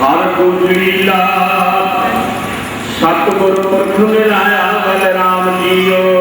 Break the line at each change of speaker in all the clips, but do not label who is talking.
ਹਰ ਕੋ ਲੀਲਾ ਸਤਿਗੁਰ ਪੁਰਖ ਮਿਲਾਇਆ ਬਲਰਾਮ ਜੀਓ।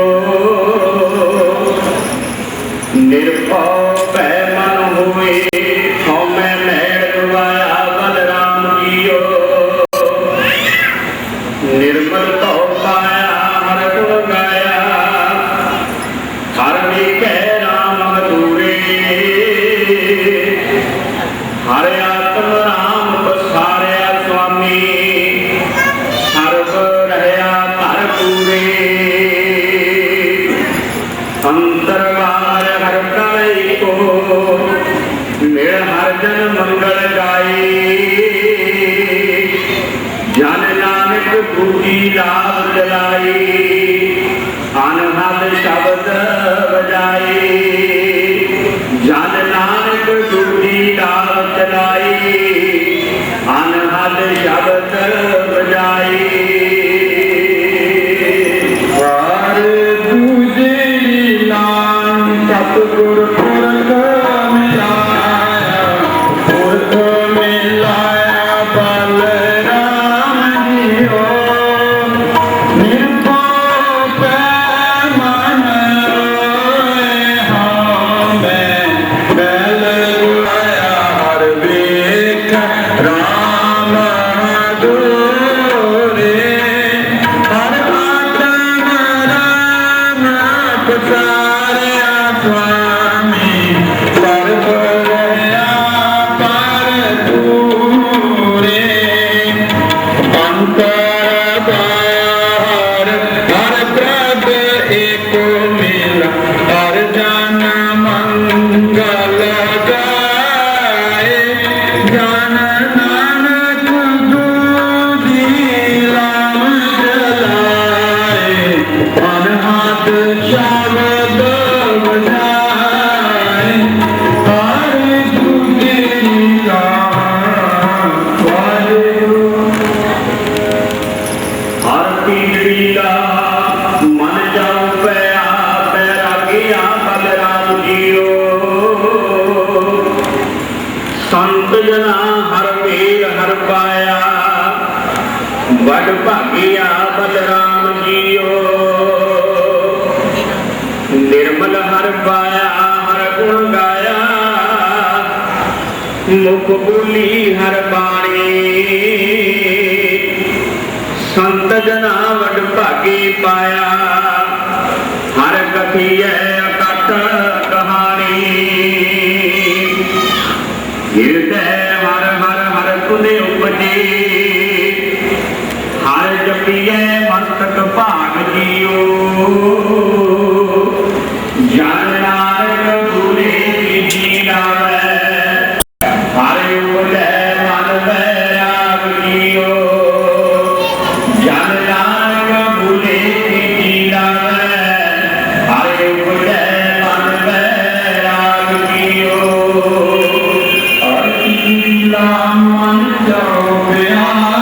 ਮਿਲ ਹਰ ਜਨ ਮੰਗਲ ਗਾਈ ਜਨ ਨਾਨਕ ਦੂਜੀ ਲਾਭ ਚਲਾਈ ਅਨਹਦ ਸ਼ਬਦ ਵਜਾਈ। ਜਨ ਨਾਨਕ ਦੂਜੀ ਲਾਭ ਚਲਾਈ ਅਨਹਦ ਸ਼ਬਦ ਵਜਾਈ। ਸੰਤ ਜਨਾ ਵਡ ਭਾਗੀ ਪਾਇਆ। ਹਰ ਕਥੀਐ ਅਕਟ ਕਹਾਣੀ। ਹਿਰਦੈ ਹਰ ਹਰ ਹਰ ਤੁਨੇ ਉਪਜੀ। ਹਰ ਜਪੀਐ Lord,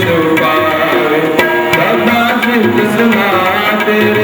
ਸੁਭਾਏ ਦਾਤਾ ਜਿਨ
ਸਨਾ ਤੇਰੇ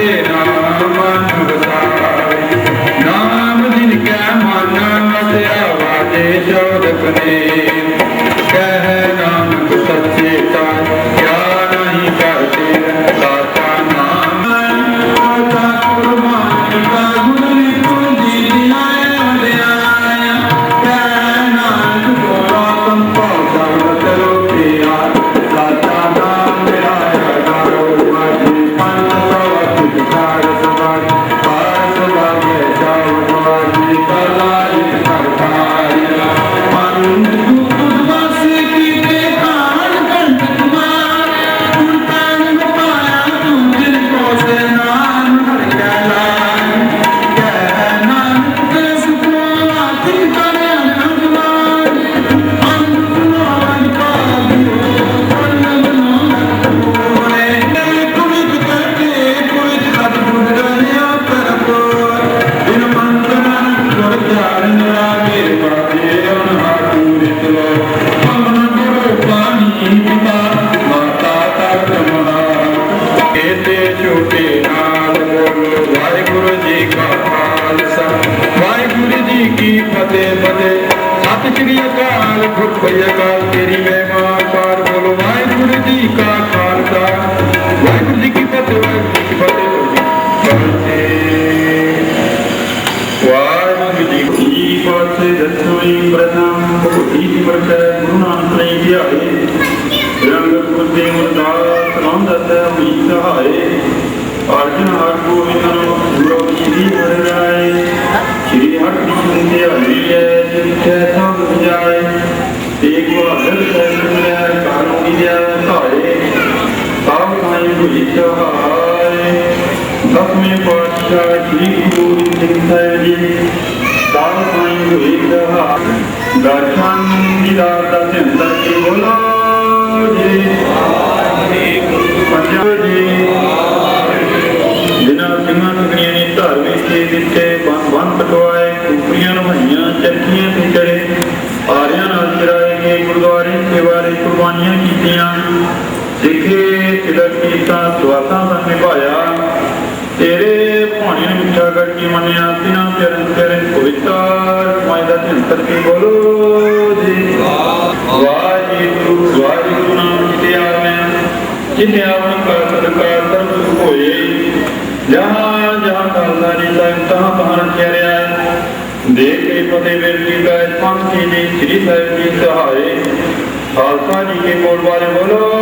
ਅਕਾਲ ਖੁੱਪੀ ਪਾਤਸ਼ਾਹ ਸ੍ਰੀ ਗੁਰੂ ਗੋਬਿੰਦ ਸਿੰਘ ਸਾਹਿਬ ਜੀ। ਸਭ ਕਾਈ ਹੋਈ ਸਹਾਏ ਦਰਸ਼ਨ ਦੀਦਾਰ ਦਾ ਚਿੰਤਨ ਕੀ ਬੋਲੋ ਜੀ। ਪੰਜਾਬ ਜੀ, ਜਿਨ੍ਹਾਂ ਸਿੰਘਾਂ ਸੰਗਣੀਆਂ ਨੇ ਧਾਰਮਿਕ ਦੇ ਦਿੱਤੇ ਬੰਨ ਬੰਨ ਪਟਵਾਏ ਕੁਪਰੀਆਂ ਨਵਾਈਆਂ ਚਰਖੀਆਂ ਤੇ ਚੜੇ ਆਰਿਆਂ ਨਾਲ ਚਰਾਏ ਗਏ, ਗੁਰਦੁਆਰੇ ਸੇਵਾਰੇ ਕੁਰਬਾਨੀਆਂ ਕੀਤੀਆਂ। ਸਿੱਖੇ ਤਿਲਕ ਕੀਤਾ ਸਵਾਸਾਂ ਦਾ ਨਿਭਾਇਆ। ਤੇਰੇ ਨੂੰ ਮਿੱਠਾ ਮੰਨਿਆ ਤਿਨਾਂ ਚਰਨ ਚਰਨ ਪਵਿੱਤਰ ਮਾਇ ਦਾ ਚਿੰਤਨ ਕੀ ਬੋਲੋ ਜੀ। ਵਾਹਿਗੁਰੂ ਵਾਹਿਗੁਰੂ ਨਾਮ ਜਿਤੇ ਆਵੇਂ ਜਿਤੇ ਆਵਣ ਕਾ ਸਦਕਾ ਸਰਬ ਹੋਏ। ਜਹਾਂ ਜਹਾਂ ਖਾਲਸਾ ਜੀ ਦਾ ਤਹਾਂ ਤਹਾਂ ਚਰਿਆ ਦੇਖ ਕੇ ਫਤਿਹ ਵੇਰ ਕੀ ਦਾ ਪੰਥੀ ਜੀ ਸ੍ਰੀ ਸਾਹਿਬ ਜੀ ਸਹਾਏ। ਖਾਲਸਾ ਜੀ ਕੇ ਬੋਲ ਵਾਲੇ ਬੋਲੋ।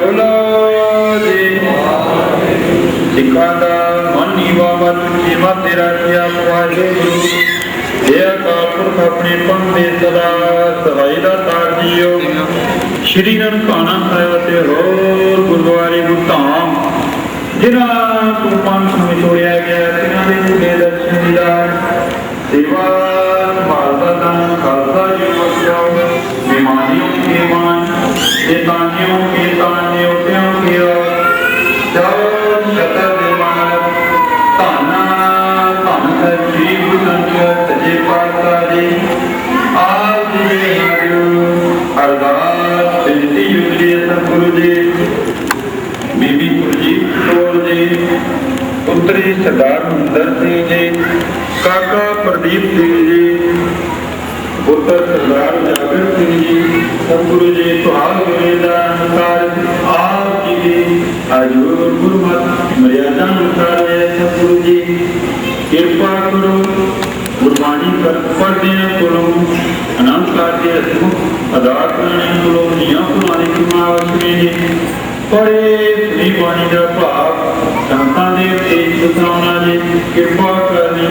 ਬੋਲੋ ਜੀ ਸਿੱਖਾਂ ਦਾ ਮਨ ਨੀਵਾ ਜੀਵਾ ਤੇਰਾ ਕੀਆ ਪੁਆਜੇ ਗੁਰੂ ਇਹ ਅਕਾਲ ਪੁਰਖ ਆਪਣੇ ਪੰਦੇ ਸਦਾ ਸਹਾਈ ਦਾ ਤਾਰ ਜੀਓ। ਸ਼੍ਰੀ ਨਨਕਾਣਾ ਸਾਹਿਬ ਤੇ ਹੋਰ ਗੁਰਦੁਆਰੇ ਨੂੰ ਧਾਮ ਜਿਨ੍ਹਾਂ ਤੋਂ ਪੰਥ ਨੂੰ ਵਿਛੋੜਿਆ ਗਿਆ, ਤਿਨਾਂ ਦੇ ਮੁੰਡੇ ਦਰਸ਼ਨ ਦੀਦਾਰ। ਸੇਵਾ ਸਰਦਾਰ ਮਹਿੰਦਰ ਸਿੰਘ ਜੀ, ਕਾਕਾ ਪ੍ਰਦੀਪ ਸਿੰਘ ਜੀ, ਪੁੱਤਰ ਸਰਦਾਰ ਜਾਗਰ ਸਿੰਘ ਜੀ, ਸਤਿਗੁਰੂ ਜੀ ਤੁਹਾਲ ਵੇਲੇ ਦਾ ਅਨੁਸਾਰ ਆਪ ਜੀ ਦੀ ਅਜੂਰ ਗੁਰਮਤ ਮਰਿਆਦਾ ਅਨੁਸਾਰ ਹੈ ਸਤਿਗੁਰੂ ਜੀ। ਕਿਰਪਾ ਕਰੋ, ਗੁਰਬਾਣੀ ਕਰ ਪੜ੍ਹਦਿਆਂ ਕੋਲੋਂ ਅਨੰਦ ਕਾਰਜ ਹਸਮੁਖ ਅਦਾ ਕਰਨੇ ਕੋਲੋਂ ਨੀਆਂ ਕੁਮਾਰੀ ਕੁਮਾਰ ਜੀ। ਪੜੇ ਸ੍ਰੀ ਬਾਣੀ ਦਾ ਭਾਵ ਸੰਤਾਂ ਦੇ ਜੀ, ਕਿਰਪਾ ਕਰਨੀ।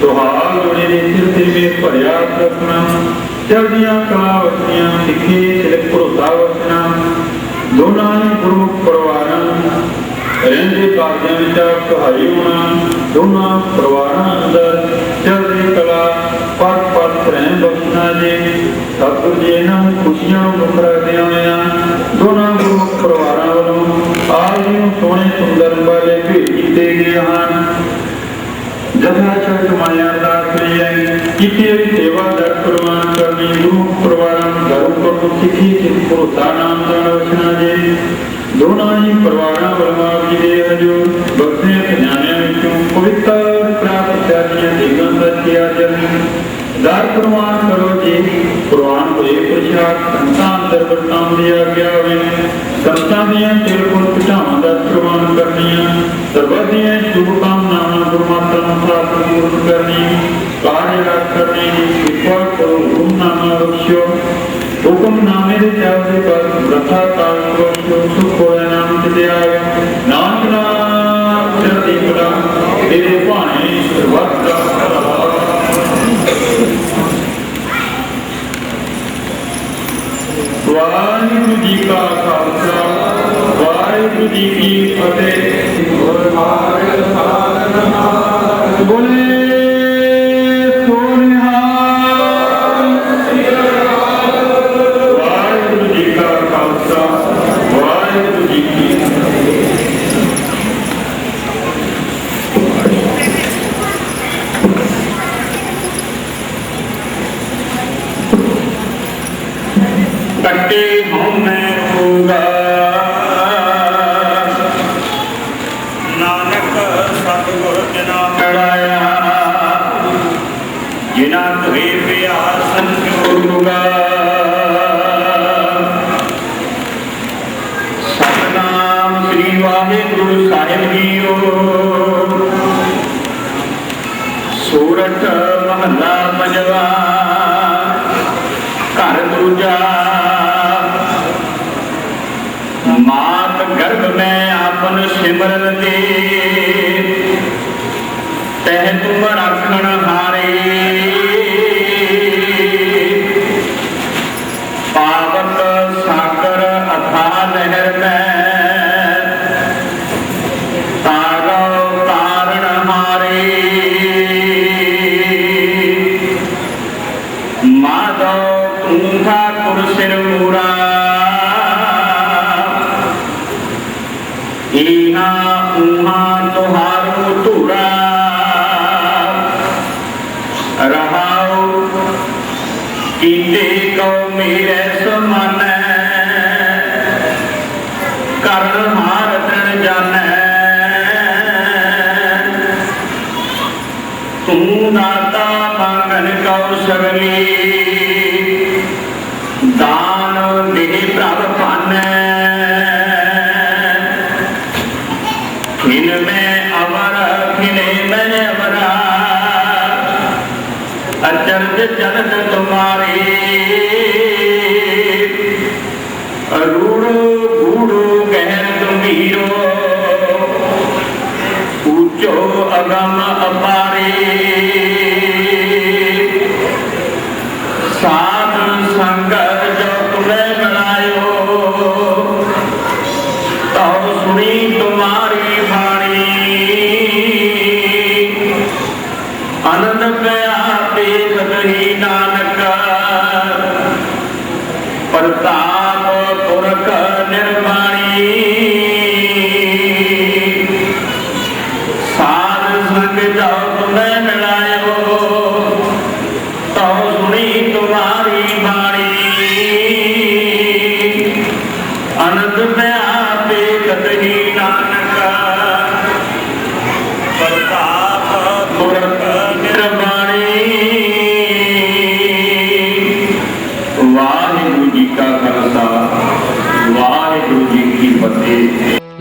ਤੁਹਾਲ ਲੋੜੇ ਦੇ ਸਿਰ ਤੇ ਮੇ ਭਰਿਆ ਸਪਨਾ ਚੜ੍ਹਦੀਆਂ ਕਲਾ ਵਸੀਆਂ ਸਿੱਖੇ ਸਿਰਕ ਭਰੋਸਾ ਵਸਣਾ ਦੋਨਾਂ ਹੀ ਗੁਰੂ ਪਰਿਵਾਰਾਂ ਰਹਿੰਦੇ ਕਾਰਜਾਂ ਵਿੱਚ ਸਹਾਈ ਹੋਣਾ। ਦੋਨਾਂ ਪਰਿਵਾਰਾਂ ਅੰਦਰ ਚੜ੍ਹਦੀ ਕਲਾ ਪਤ ਪਤ ਪ੍ਰੇਮ ਬਖਸ਼ਣਾ ਜੀ। ਸਤਿਗੁਰ ਜੀ, ਇਹਨਾਂ ਨੂੰ ਖੁਸ਼ੀਆਂ ਮੁਖ ਰੱਖਦਿਆਂ ਹੋਇਆਂ ਦੋਨਾਂ ਗੁਰੂ ਪਰਿਵਾਰਾਂ ਵੱਲੋਂ ਆਪ ਨੂੰ ਸੋਹਣੇ, ਸੁੰਦਰ ਕਰਨੀ ਗੁਰੂ ਪਰਿਵਾਰਾਂ ਨੂੰ ਧਰਮ ਕਰੋ ਸਿੱਖੀ ਸਿੱਖ ਭਰੋਸਾ ਨਾਮ ਦਾ ਰਚਨਾ ਜੀ ਦੋਨਾਂ ਹੀ। ਪਰਿਵਾਰਾਂ ਵੱਲੋਂ ਆਪ ਜੀ ਦੇ ਹਜੂਰ ਬਖਸ਼ੇ ਖਜ਼ਾਨਿਆਂ ਵਿੱਚੋਂ ਪਵਿੱਤਰ ਪ੍ਰਾਪਤ ਕਰਨੀਆਂ ਦੇਗਾਂ ਸੱਚਿਆ ਜਨ ਦਰ ਪ੍ਰਵਾਨ ਕਰੋ ਜੀ। ਪ੍ਰਵਾਨ ਹੋਏ ਪ੍ਰਸ਼ਾਦ ਸੰਤਾਂ ਅੰਦਰ ਵਰਤਾਂ ਦੀ ਆਗਿਆ ਹੋਵੇ। ਸੰਤਾਂ ਦੀਆਂ ਤਿਲ ਗੁਣ ਪਛਾਵਾਂ ਦਾ ਪ੍ਰਵਾਨ ਕਰਨੀਆਂ। ਸਰਬੱਤ ਦੀਆਂ ਸ਼ੁਭ ਕਾਮਨਾਵਾਂ ਗੁਰਮਾਤਾ ਨੂੰ ਪ੍ਰਾਪਤ ਪੂਰਨ ਕਰਨੀ ਕਾਰਜ ਰੱਖ ਕਰਨੀ ਕਿਰਪਾ ਕਰੋ ਹੁਕਮਨਾਮਾ ਬਖਸ਼ਿਓ ਹੁਕਮਨਾਮੇ ਦੇ ਚਾਹੇ ਪਰ ਰਥਾ ਕਾਲ ਬਖਸ਼ਿਓ ਸੁਖ ਹੋਇਆ ਨਾਮ ਤੇ ਆਵੇ। ਨਾਨਕ ਨਾਮ ਚੜ੍ਹਦੀ ਕਲਾ, ਤੇਰੇ ਭਾਣੇ ਸਰਬੱਤ ਦਾ ਭਲਾ ਵਾਹਿਗੁਰੂ ਜੀ ਕਾ ਖਾਲਸਾ ਵਾਹਿਗੁਰੂ ਜੀ ਕੀ ਫਤਿਹ। ਬੋਲੇ
parte ਸਿਮਰਨ ਦੇ। ਤਹਿ ਤੁਮ ਰੱਖਣ ਹਾਰੇ। ਤੂੰ ਦਾਤਾ ਮੰਗਨ ਤਉ ਸੁਣੀ ਤੁਮਾਰੀ ਬਾਣੀ। ਅਨੰਦ ਪਿਆ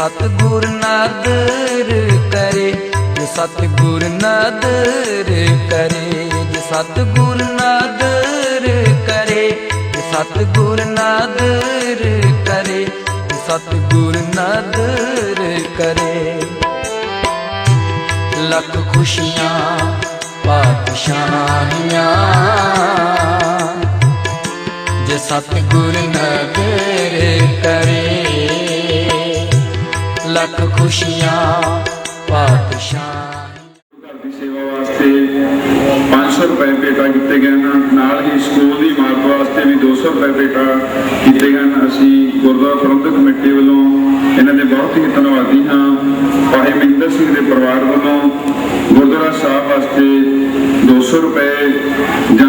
ਸਤਿਗੁਰ ਨਦਰ ਕਰੇ, ਜੇ ਸਤਿਗੁਰ ਨਦਰ ਕਰੇ, ਜੇ ਸਤਿਗੁਰ ਨਦਰ ਕਰੇ, ਜੇ ਸਤਿਗੁਰ ਨਦਰ ਕਰੇ, ਜੇ ਸਤਿਗੁਰ ਨਦਰ ਕਰੇ। ਲੱਖ ਖੁਸ਼ੀਆਂ ਪਾਤਸ਼ਾਹੀਆਂ ਜੇ ਸਤਿਗੁਰ ਨਦਰ ਕਰੇ। ਲੱਖ ਖੁਸ਼ੀਆਂ, ਪਾਤਸ਼ਾਹ।
ਘਰ ਦੀ ਸੇਵਾ ਵਾਸਤੇ 500 ਰੁਪਏ ਭੇਟਾ ਕੀਤੇ ਗਏ ਹਨ। ਨਾਲ ਹੀ ਸਕੂਲ ਦੀ ਇਮਾਰਤ ਵਾਸਤੇ ਵੀ 200 ਰੁਪਏ ਭੇਟਾ ਕੀਤੇ ਗਏ ਹਨ। ਅਸੀਂ ਗੁਰਦੁਆਰਾ ਪ੍ਰਬੰਧਕ ਕਮੇਟੀ ਵੱਲੋਂ ਇਹਨਾਂ ਦੇ ਬਹੁਤ ਹੀ ਧੰਨਵਾਦੀ ਹਾਂ। ਭਾਈ ਮਹਿੰਦਰ ਸਿੰਘ ਦੇ ਪਰਿਵਾਰ ਵੱਲੋਂ ਗੁਰਦੁਆਰਾ ਸਾਹਿਬ ਵਾਸਤੇ 200 ਰੁਪਏ ਜਾਂ